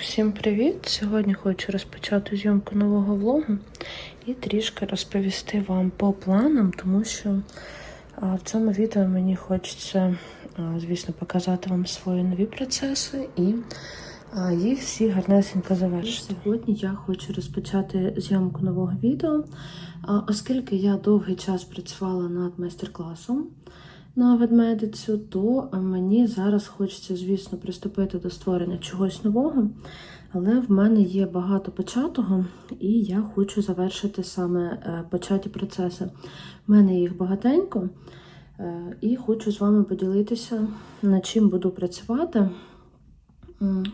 Всім привіт! Сьогодні хочу розпочати зйомку нового влогу і трішки розповісти вам по планам, тому що в цьому відео мені хочеться, звісно, показати вам свої нові процеси і їх всі гарнесенько завершити. Сьогодні я хочу розпочати зйомку нового відео, оскільки я довгий час працювала над майстер-класом на ведмедицю, то мені зараз хочеться, звісно, приступити до створення чогось нового. Але в мене є багато початого, і я хочу завершити саме е, початі процеси. В мене їх багатенько, е, і хочу з вами поділитися, над чим буду працювати.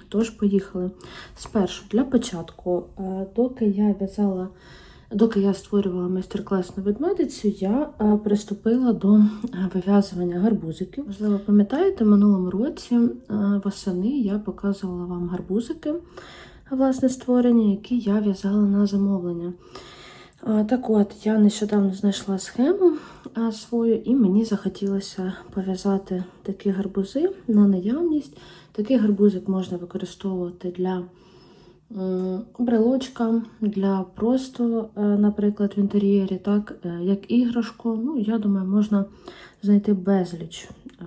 Тож, поїхали. Спершу, для початку, е, доки я в'язала Доки я створювала майстер-клас на ведмедицю, я е, приступила до е, вив'язування гарбузиків. Можливо, пам'ятаєте, минулому році е, восени я показувала вам гарбузики, власне, створені, які я в'язала на замовлення. Так от, я нещодавно знайшла схему свою, і мені захотілося пов'язати такі гарбузи на наявність. Такий гарбузик можна використовувати для брелочка, для просто, е, наприклад, в інтер'єрі, так, е, як іграшку. Ну, я думаю, можна знайти безліч, е,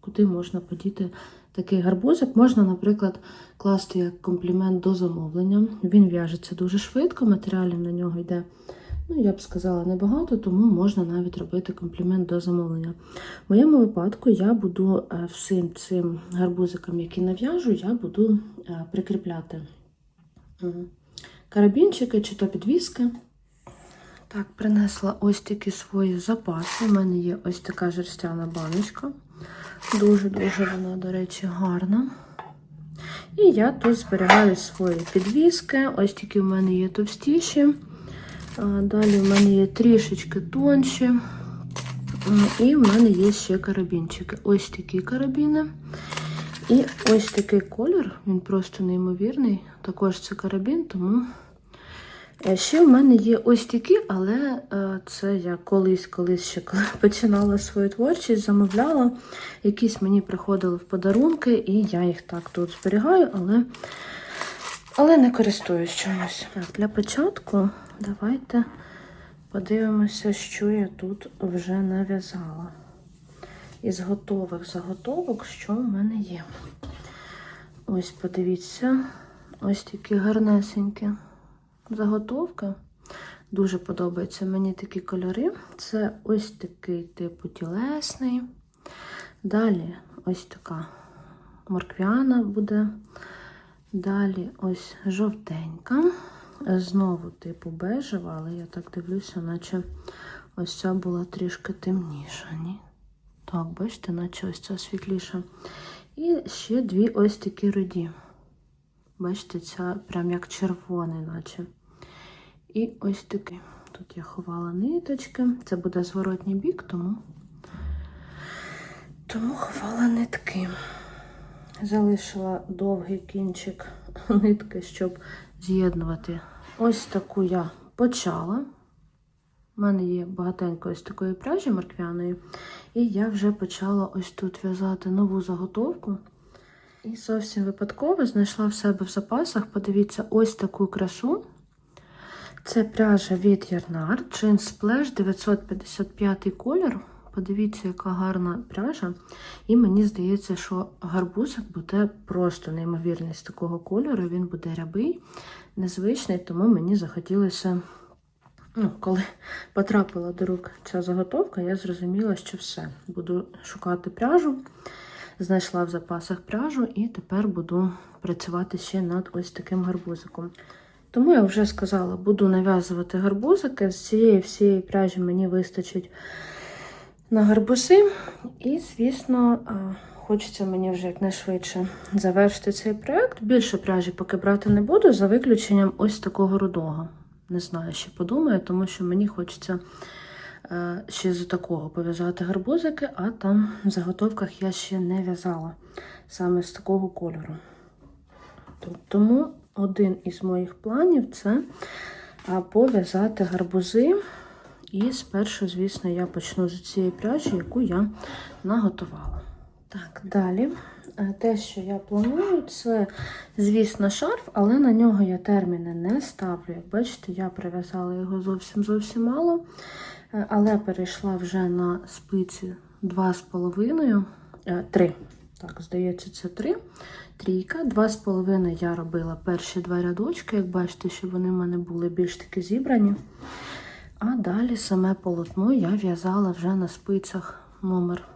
куди можна подіти такий гарбузик. Можна, наприклад, класти як комплімент до замовлення. Він в'яжеться дуже швидко, матеріалів на нього йде. Ну, я б сказала, небагато, тому можна навіть робити комплімент до замовлення. В моєму випадку я буду е, всім цим гарбузикам, які нав'яжу, я буду е, прикріпляти карабінчики чи то підвіски. Так, принесла ось такі свої запаси. У мене є ось така жерстяна баночка. Дуже-дуже вона, до речі, гарна. І я тут зберігаю свої підвіски. Ось такі в мене є товстіші. Далі в мене є трішечки тонші. І в мене є ще карабінчики. Ось такі карабіни. І ось такий колір, він просто неймовірний. Також це карабін, тому Е, ще в мене є ось такі, але е, це я колись, колись ще коли починала свою творчість, замовляла. Якісь мені приходили в подарунки, і я їх так тут зберігаю, але, але не користуюсь чомусь. Так, для початку давайте подивимося, що я тут вже нав'язала. Із готових заготовок, що в мене є. Ось подивіться, ось такі гарнесенькі заготовки. Дуже подобаються мені такі кольори. Це ось такий типу тілесний. Далі ось така морквяна буде. Далі ось жовтенька. Знову типу бежева, але я так дивлюся, наче ось ця була трішки темніша. Ні? Так, бачите, наче ось ця світліша. І ще дві ось такі руді. Бачите, ця прям як червоний, наче. І ось такий. Тут я ховала ниточки. Це буде зворотній бік, тому, тому ховала нитки. Залишила довгий кінчик нитки, щоб з'єднувати. Ось таку я почала. У мене є багатенько ось такої пряжі морквяної. І я вже почала ось тут в'язати нову заготовку. І зовсім випадково знайшла в себе в запасах, подивіться, ось таку красу. Це пряжа від Ярнар, Jeans Splash 955 колір. Подивіться, яка гарна пряжа. І мені здається, що гарбузик буде просто неймовірний з такого кольору. Він буде рябий, незвичний, тому мені захотілося, ну, коли потрапила до рук ця заготовка, я зрозуміла, що все. Буду шукати пряжу. Знайшла в запасах пряжу і тепер буду працювати ще над ось таким гарбузиком. Тому я вже сказала, буду нав'язувати гарбузики. З цієї всієї пряжі мені вистачить на гарбузи. І, звісно, хочеться мені вже якнайшвидше завершити цей проєкт. Більше пряжі поки брати не буду, за виключенням ось такого рудого. Не знаю, ще подумаю, тому що мені хочеться е, ще з такого пов'язати гарбузики, а там в заготовках я ще не в'язала саме з такого кольору. Тому один із моїх планів це пов'язати гарбузи. І спершу, звісно, я почну з цієї пряжі, яку я наготувала. Так, далі е, те, що я планую, це, звісно, шарф, але на нього я терміни не ставлю. Як бачите, я прив'язала його зовсім зовсім мало, е, але перейшла вже на спиці 2,5, 3. Так, здається, це 3. Трійка. 2,5 я робила перші два рядочки, як бачите, щоб вони в мене були більш таки зібрані. А далі саме полотно я в'язала вже на спицях номер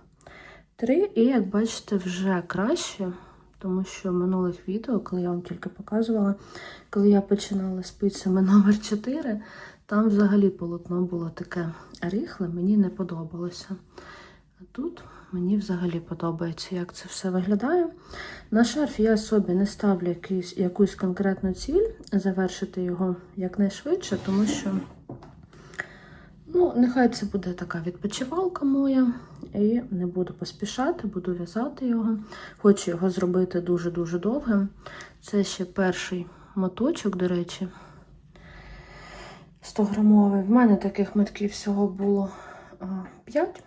3. І, як бачите, вже краще, тому що в минулих відео, коли я вам тільки показувала, коли я починала спицями номер 4, там взагалі полотно було таке рихле, мені не подобалося. А тут мені взагалі подобається, як це все виглядає. На шарф я собі не ставлю якийсь, якусь конкретну ціль, завершити його якнайшвидше, тому що. Ну, нехай це буде така відпочивалка моя. І не буду поспішати, буду в'язати його. Хочу його зробити дуже-дуже довгим. Це ще перший моточок, до речі, 100 грамовий. В мене таких метків всього було 5.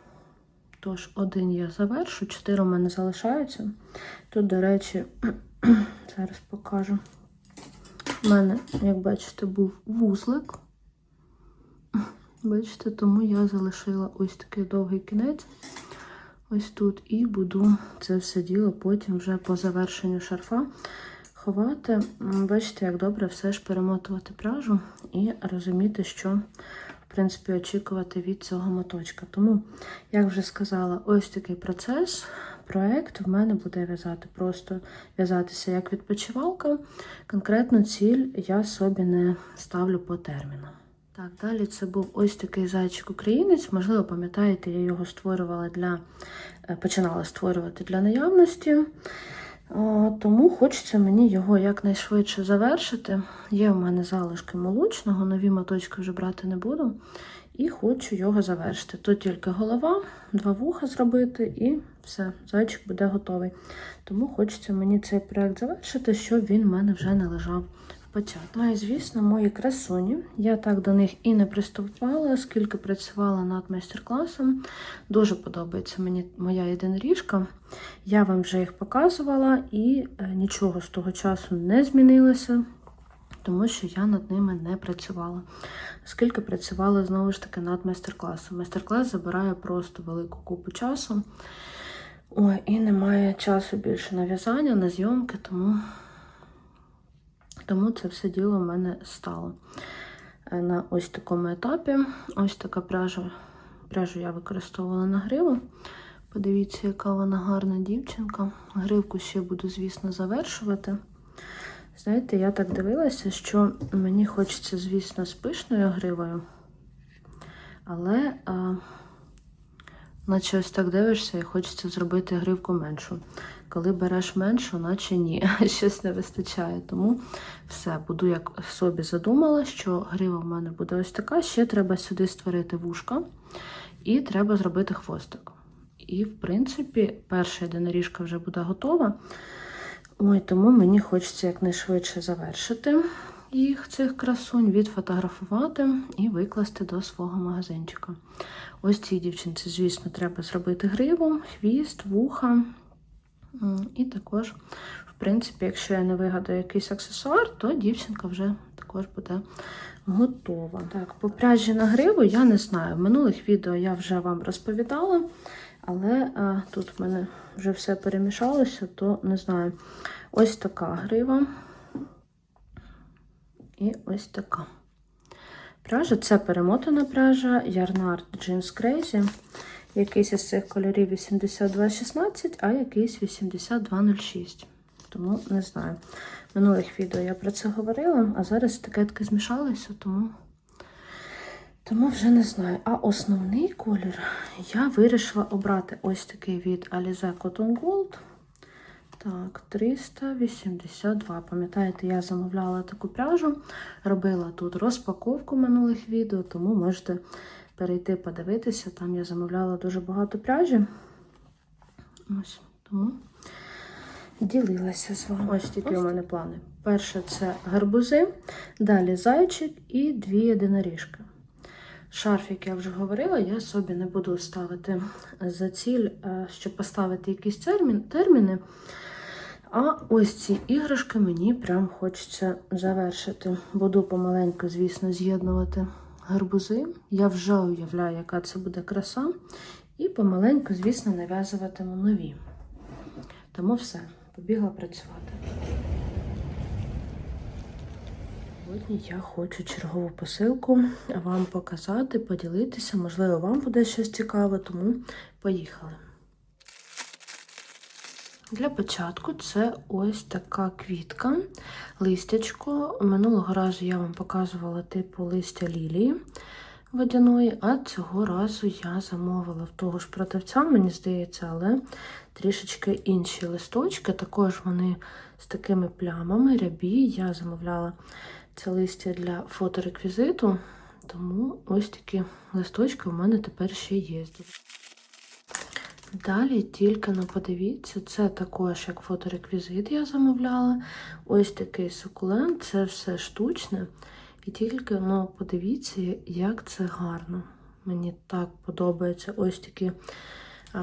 Тож, один я завершу, 4 у мене залишаються. Тут, до речі, зараз покажу. У мене, як бачите, був вузлик. Бачите, тому я залишила ось такий довгий кінець. Ось тут. І буду це все діло потім вже по завершенню шарфа ховати. Бачите, як добре все ж перемотувати пряжу і розуміти, що, в принципі, очікувати від цього моточка. Тому, як вже сказала, ось такий процес. Проект в мене буде в'язати, просто в'язатися як відпочивалка. Конкретну ціль я собі не ставлю по термінам. Так, далі це був ось такий зайчик-українець. Можливо, пам'ятаєте, я його створювала для, е, починала створювати для наявності. Тому хочеться мені його якнайшвидше завершити. Є в мене залишки молочного, нові моточки вже брати не буду. І хочу його завершити. Тут тільки голова, два вуха зробити, і все, зайчик буде готовий. Тому хочеться мені цей проект завершити, щоб він в мене вже не лежав почати. Ну і, звісно, мої красуні. Я так до них і не приступала, оскільки працювала над майстер-класом. Дуже подобається мені моя єдиноріжка. Я вам вже їх показувала, і е, нічого з того часу не змінилося. Тому що я над ними не працювала. Оскільки працювала знову ж таки над майстер-класом. Майстер-клас забирає просто велику купу часу. Ой, і немає часу більше на в'язання, на зйомки, тому тому це все діло в мене стало е, на ось такому етапі. Ось така пряжа. Пряжу я використовувала на гриву. Подивіться, яка вона гарна дівчинка. Гривку ще буду, звісно, завершувати. Знаєте, я так дивилася, що мені хочеться, звісно, з пишною гривою, але а, наче ось так дивишся і хочеться зробити гривку меншу. Коли береш меншу, наче ні, щось не вистачає. Тому все, буду як собі задумала, що грива в мене буде ось така. Ще треба сюди створити вушка, і треба зробити хвостик. І, в принципі, перша єдиноріжка вже буде готова. Ой, Тому мені хочеться якнайшвидше завершити їх, цих красунь, відфотографувати і викласти до свого магазинчика. Ось цій дівчинці, звісно, треба зробити гриву, хвіст, вуха. І також, в принципі, якщо я не вигадаю якийсь аксесуар, то дівчинка вже також буде готова. Так, по пряжі на гриву я не знаю. В минулих відео я вже вам розповідала, але а, тут в мене вже все перемішалося, то не знаю. Ось така грива. І ось така. Пряжа це перемотана пряжа Yarnard Jeans Crazy. Якийсь із цих кольорів 8216, а якийсь 8206. Тому не знаю. Минулих відео я про це говорила, а зараз етикетки змішалися, тому тому вже не знаю. А основний колір я вирішила обрати ось такий від Alize Cotton Gold. Так, 382. Пам'ятаєте, я замовляла таку пряжу, робила тут розпаковку минулих відео, тому можете перейти подивитися. Там я замовляла дуже багато пряжі. Ось, тому ділилася з вами. Ось такі у мене плани. Перше це гарбузи, далі зайчик і дві єдиноріжки. Шарф, як я вже говорила, я собі не буду ставити за ціль, е, щоб поставити якісь термін, терміни. А ось ці іграшки мені прям хочеться завершити. Буду помаленьку, звісно, з'єднувати гарбузи. Я вже уявляю, яка це буде краса. І помаленьку, звісно, нав'язуватиму нові. Тому все, побігла працювати. Сьогодні я хочу чергову посилку вам показати, поділитися. Можливо, вам буде щось цікаве, тому поїхали. Для початку це ось така квітка, листячко. Минулого разу я вам показувала типу листя лілії водяної, а цього разу я замовила в того ж продавця, мені здається, але трішечки інші листочки. Також вони з такими плямами, рябі. Я замовляла це листя для фотореквізиту, тому ось такі листочки у мене тепер ще є. Далі тільки ну, подивіться, це також як фотореквізит я замовляла. Ось такий сукулент, це все штучне. І тільки ну, подивіться, як це гарно. Мені так подобаються ось такі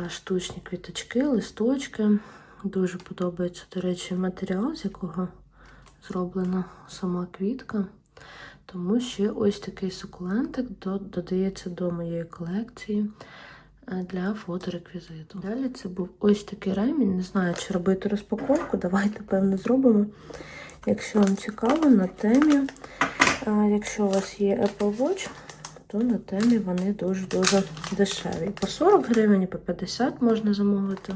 штучні квіточки, листочки. Дуже подобається, до речі, матеріал, з якого зроблена сама квітка. Тому ще ось такий сукулентик додається до моєї колекції для фотореквізиту. Далі це був ось такий ремінь. Не знаю, чи робити розпаковку. Давайте, певно, зробимо. Якщо вам цікаво, на темі, якщо у вас є Apple Watch, то на темі вони дуже-дуже дешеві. По 40 гривень, по 50 можна замовити.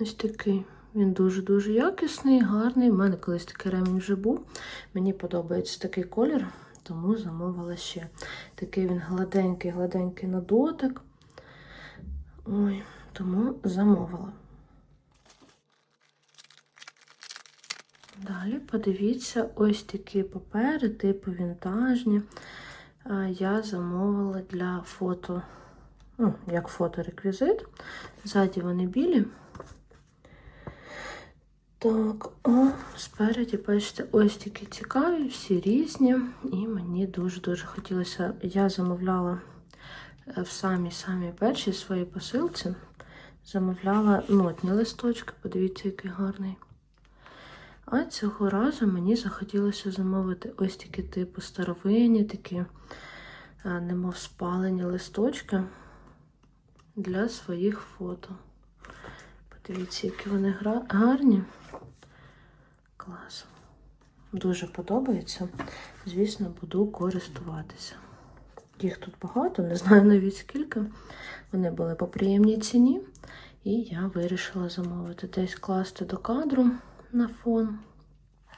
Ось такий. Він дуже-дуже якісний, гарний. У мене колись такий ремінь вже був. Мені подобається такий колір тому замовила ще. Такий він гладенький-гладенький на дотик. Ой, тому замовила. Далі подивіться, ось такі папери, типу вінтажні. Я замовила для фото, ну, як фотореквізит. Ззаді вони білі. Так, о, спереді, бачите, ось такі цікаві, всі різні. І мені дуже-дуже хотілося. Я замовляла е, в самій-самій першій своїй посилці. Замовляла нотні листочки, подивіться, який гарний. А цього разу мені захотілося замовити ось такі типу старовинні, такі, е, немов спалені листочки для своїх фото. Подивіться, які вони гарні. Клас. Дуже подобається. Звісно, буду користуватися. Їх тут багато, не знаю навіть скільки. Вони були по приємній ціні. І я вирішила замовити десь класти до кадру на фон.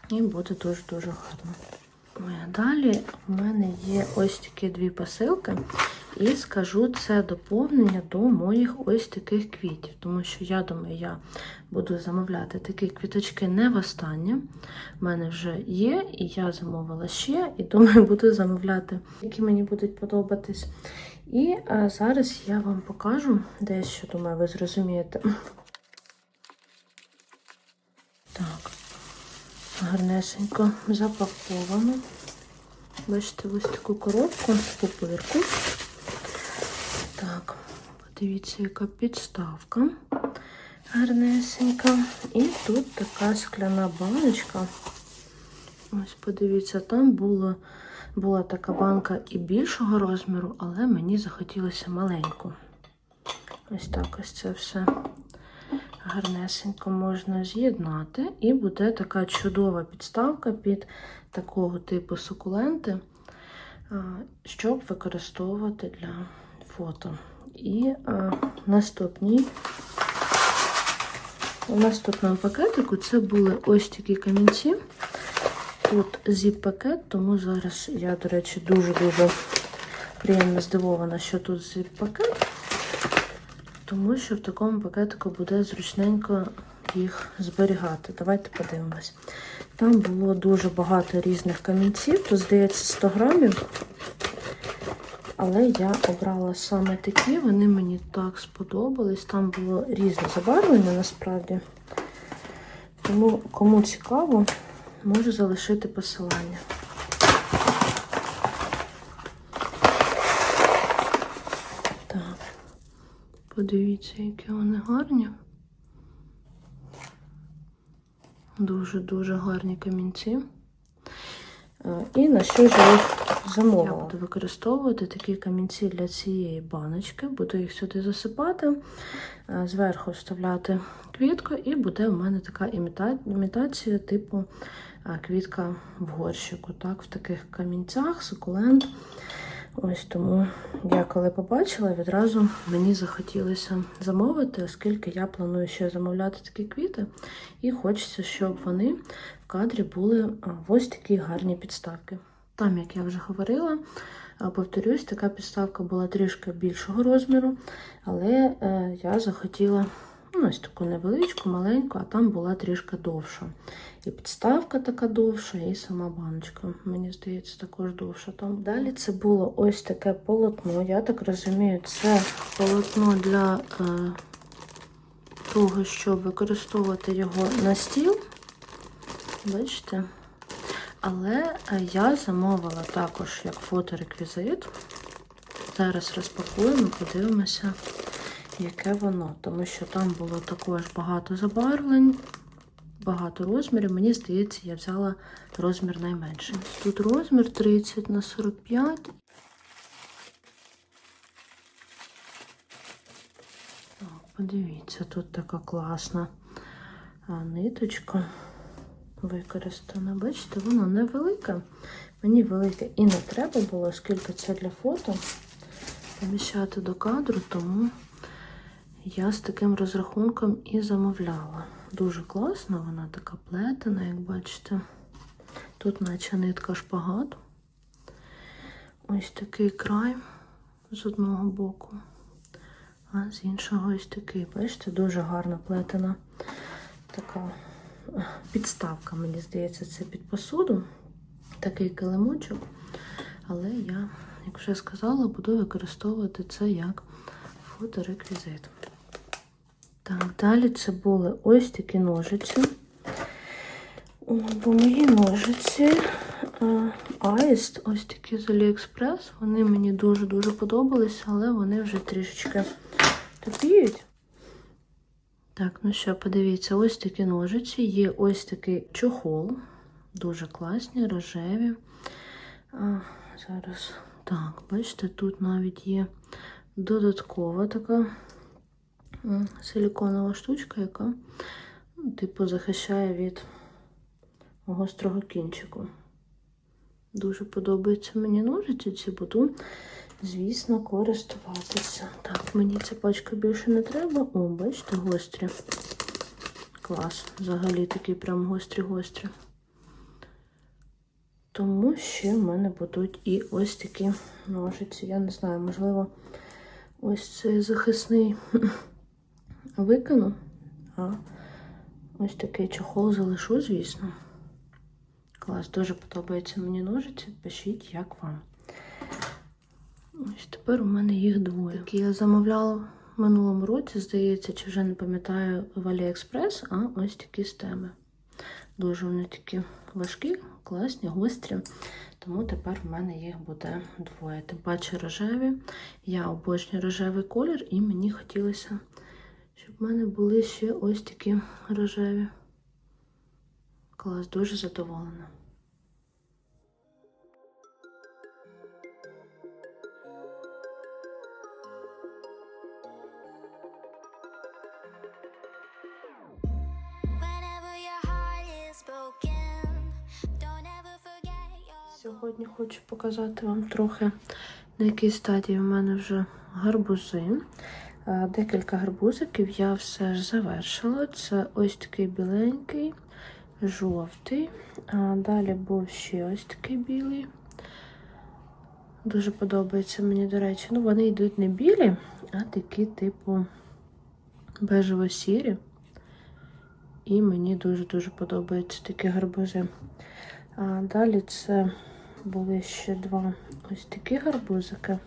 І буде дуже-дуже гарно. Далі в мене є ось такі дві посилки. І скажу це доповнення до моїх ось таких квітів. Тому що, я думаю, я буду замовляти такі квіточки не в. У мене вже є, і я замовила ще, і думаю, буду замовляти, які мені будуть подобатись. І а, зараз я вам покажу дещо, думаю, ви зрозумієте. Так, гарнесенько запаковано. Бачите, ось таку коробку, пупирку. Так, подивіться, яка підставка гарнесенька. І тут така скляна баночка. Ось, подивіться, там була, була така банка і більшого розміру, але мені захотілося маленьку. Ось так ось це все гарнесенько можна з'єднати. І буде така чудова підставка під такого типу сукуленти, щоб використовувати для фото. І а, наступній, у наступному пакетику це були ось такі камінці. Тут зіп-пакет, тому зараз я, до речі, дуже-дуже приємно здивована, що тут зіп-пакет, тому що в такому пакетику буде зручненько їх зберігати. Давайте подивимось. Там було дуже багато різних камінців, тут, здається, 100 грамів. Але я обрала саме такі, вони мені так сподобались. Там було різне забарвлення насправді. Тому, кому цікаво, можу залишити посилання. Подивіться, які вони гарні. Дуже-дуже гарні камінці. І на що ж я їх замовила? Я буду використовувати такі камінці для цієї баночки. Буду їх сюди засипати, е, зверху вставляти квітку, і буде у мене така іміта... імітація типу е, квітка в горщику. Так, в таких камінцях, сукулент. Ось тому я коли побачила, відразу мені захотілося замовити, оскільки я планую ще замовляти такі квіти, і хочеться, щоб вони в кадрі були в ось такі гарні підставки. Там, як я вже говорила, а, повторюсь, така підставка була трішки більшого розміру, але е, я захотіла ну, ось таку невеличку, маленьку, а там була трішки довша. І підставка така довша, і сама баночка, мені здається, також довша. Там далі це було ось таке полотно. Я так розумію, це полотно для е, того, щоб використовувати його на стіл. Бачите? Але е, я замовила також як фотореквізит. Зараз розпакуємо, подивимося, яке воно. Тому що там було також багато забарвлень, багато розмірів. Мені здається, я взяла розмір найменший. Тут розмір 30 на 45. Так, подивіться, тут така класна ниточка використана. Бачите, вона невелика. Мені велике і не треба було, оскільки це для фото поміщати до кадру, тому я з таким розрахунком і замовляла. Дуже класна, вона така плетена, як бачите. Тут наче нитка шпагат. Ось такий край з одного боку, а з іншого ось такий. Бачите, дуже гарно плетена така підставка, мені здається, це під посуду. Такий килимочок. Але я, як вже сказала, буду використовувати це як фотореквізит. Так, далі це були ось такі ножиці. Бо мої ножиці Аїст, ось такі з Аліекспрес. Вони мені дуже-дуже подобалися, але вони вже трішечки тупіють. Так, ну що, подивіться, ось такі ножиці. Є ось такий чохол. Дуже класні, рожеві. А, Зараз, так, бачите, тут навіть є додаткова така силіконова штучка, яка, ну, типу, захищає від гострого кінчику. Дуже подобаються мені ножиці ці, буду, звісно, користуватися. Так, мені ця пачка більше не треба. О, бачите, гострі. Клас. Взагалі такі прям гострі-гострі. Тому ще в мене будуть і ось такі ножиці. Я не знаю, можливо, ось цей захисний викину, а ось такий чохол залишу, звісно. Клас, дуже подобаються мені ножиці. Пишіть, як вам. Ось тепер у мене їх двоє. Які я замовляла в минулому році, здається, чи вже не пам'ятаю в Аліекспрес, а ось такі стеми. Дуже вони такі важкі, класні, гострі. Тому тепер в мене їх буде двоє. Тим паче рожеві. Я обожнюю рожевий колір, і мені хотілося, щоб в мене були ще ось такі рожеві. Клас, дуже задоволена. Сьогодні хочу показати вам трохи, на якій стадії в мене вже гарбузи. Е, Декілька гарбузиків я все ж завершила. Це ось такий біленький, жовтий. А Далі був ще ось такий білий. Дуже подобається мені, до речі. Ну, вони йдуть не білі, а такі, типу, бежево-сірі. І мені дуже-дуже подобаються такі гарбузи. А далі це були ще два ось такі гарбузики.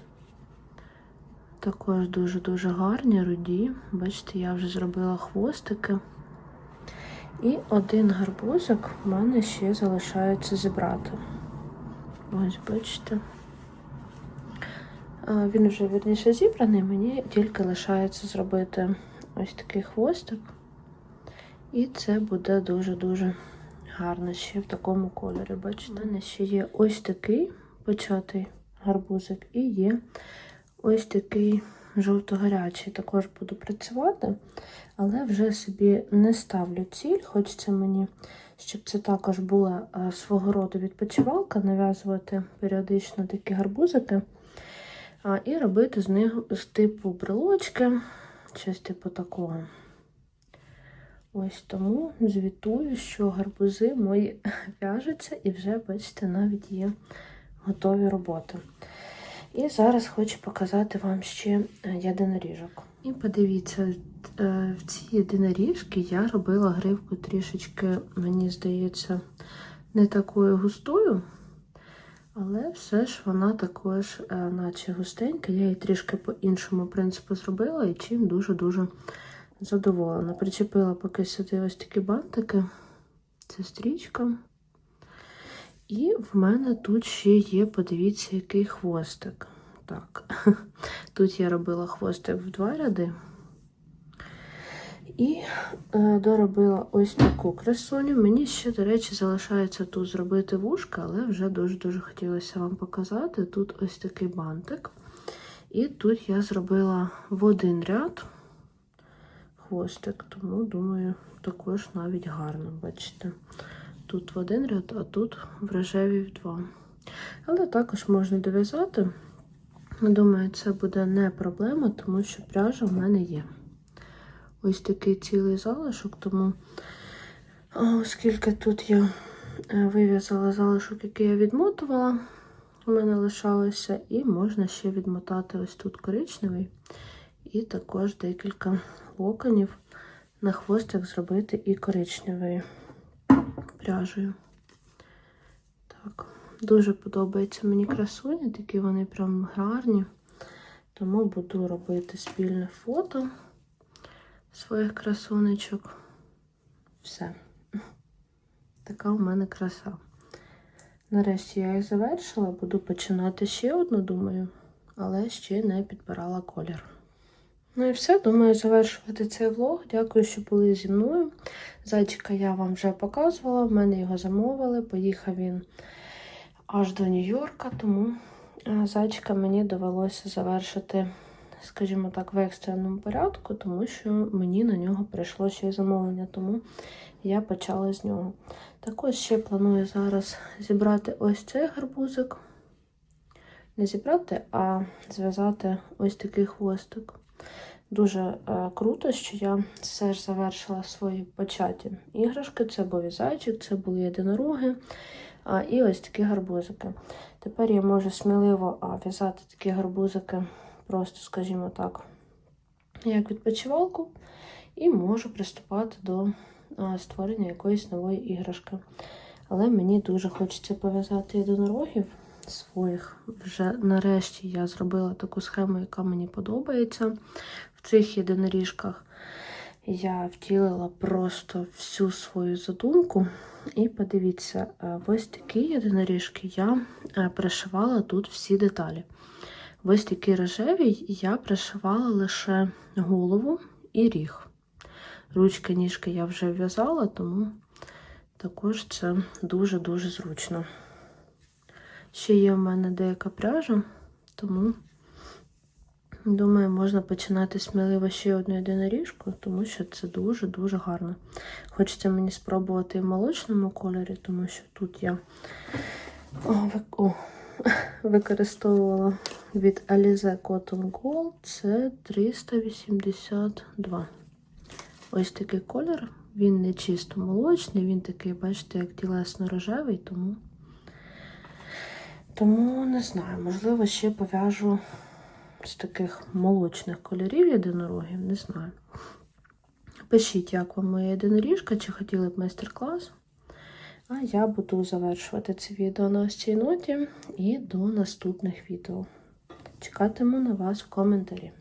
Також дуже-дуже гарні, руді. Бачите, я вже зробила хвостики. І один гарбузик в мене ще залишається зібрати. Ось, бачите. Він вже вірніше зібраний, мені тільки лишається зробити ось такий хвостик. І це буде дуже-дуже гарно ще в такому кольорі. Бачите, у мене ще є ось такий початий гарбузик і є ось такий жовто-гарячий. Також буду працювати, але вже собі не ставлю ціль. Хочеться мені, щоб це також була е, свого роду відпочивалка, нав'язувати періодично такі гарбузики. І робити з них з типу брелочки, щось типу такого. Ось тому звітую, що гарбузи мої в'яжуться і вже, бачите, навіть є готові роботи. І зараз хочу показати вам ще е, єдиноріжок. І подивіться, е, в ці єдиноріжки я робила гривку трішечки, мені здається, не такою густою. Але все ж вона також, е, наче густенька. Я її трішки по іншому принципу зробила і чим дуже-дуже задоволена. Причепила поки сюди ось такі бантики. Це стрічка. І в мене тут ще є, подивіться, який хвостик. Так, тут я робила хвостик в два ряди. І е, доробила ось таку красуню. Мені ще, до речі, залишається тут зробити вушка, але вже дуже-дуже хотілося вам показати. Тут ось такий бантик. І тут я зробила в один ряд хвостик, тому, думаю, також навіть гарно, бачите. Тут в один ряд, а тут в рожевій в два. Але також можна дов'язати. Думаю, це буде не проблема, тому що пряжа в мене є. Ось такий цілий залишок, тому оскільки тут я е, вив'язала залишок, який я відмотувала, у мене лишалося, і можна ще відмотати ось тут коричневий, і також декілька локонів на хвостик зробити і коричневою пряжею. Так, дуже подобається мені красуні, такі вони прям гарні. Тому буду робити спільне фото своїх красунечок. Все. Така у мене краса. Нарешті я їх завершила, буду починати ще одну, думаю, але ще не підбирала колір. Ну і все, думаю, завершувати цей влог. Дякую, що були зі мною. Зайчика я вам вже показувала, в мене його замовили. Поїхав він аж до Нью-Йорка, тому е, зайчика мені довелося завершити, скажімо так, в екстреному порядку, тому що мені на нього прийшло ще й замовлення, тому я почала з нього. Також ще планую зараз зібрати ось цей гарбузик. Не зібрати, а зв'язати ось такий хвостик. Дуже е, круто, що я все ж завершила свої початі іграшки. Це був зайчик, це були єдинороги і ось такі гарбузики. Тепер я можу сміливо в'язати такі гарбузики, просто, скажімо так, як відпочивалку, і можу приступати до створення якоїсь нової іграшки. Але мені дуже хочеться пов'язати єдинорогів своїх. Вже нарешті я зробила таку схему, яка мені подобається. В цих єдиноріжках я втілила просто всю свою задумку. І подивіться, е, ось такі єдиноріжки я е, пришивала тут всі деталі. Ось такі рожеві я пришивала лише голову і ріг. Ручки, ніжки я вже в'язала, тому також це дуже-дуже зручно. Ще є в мене деяка пряжа, тому, думаю, можна починати сміливо ще одну єдиноріжку, тому що це дуже-дуже гарно. Хочеться мені спробувати в молочному кольорі, тому що тут я о, ви- о, використовувала від Alize Cotton Gold, це 382. Ось такий колір. Він не чисто молочний, він такий, бачите, як тілесно-рожевий, тому. Тому не знаю, можливо, ще пов'яжу з таких молочних кольорів єдинорогів, не знаю. Пишіть, як вам моя єдиноріжка, чи хотіли б майстер-клас. А я буду завершувати це відео на ось цій ноті і до наступних відео. Чекатиму на вас в коментарі.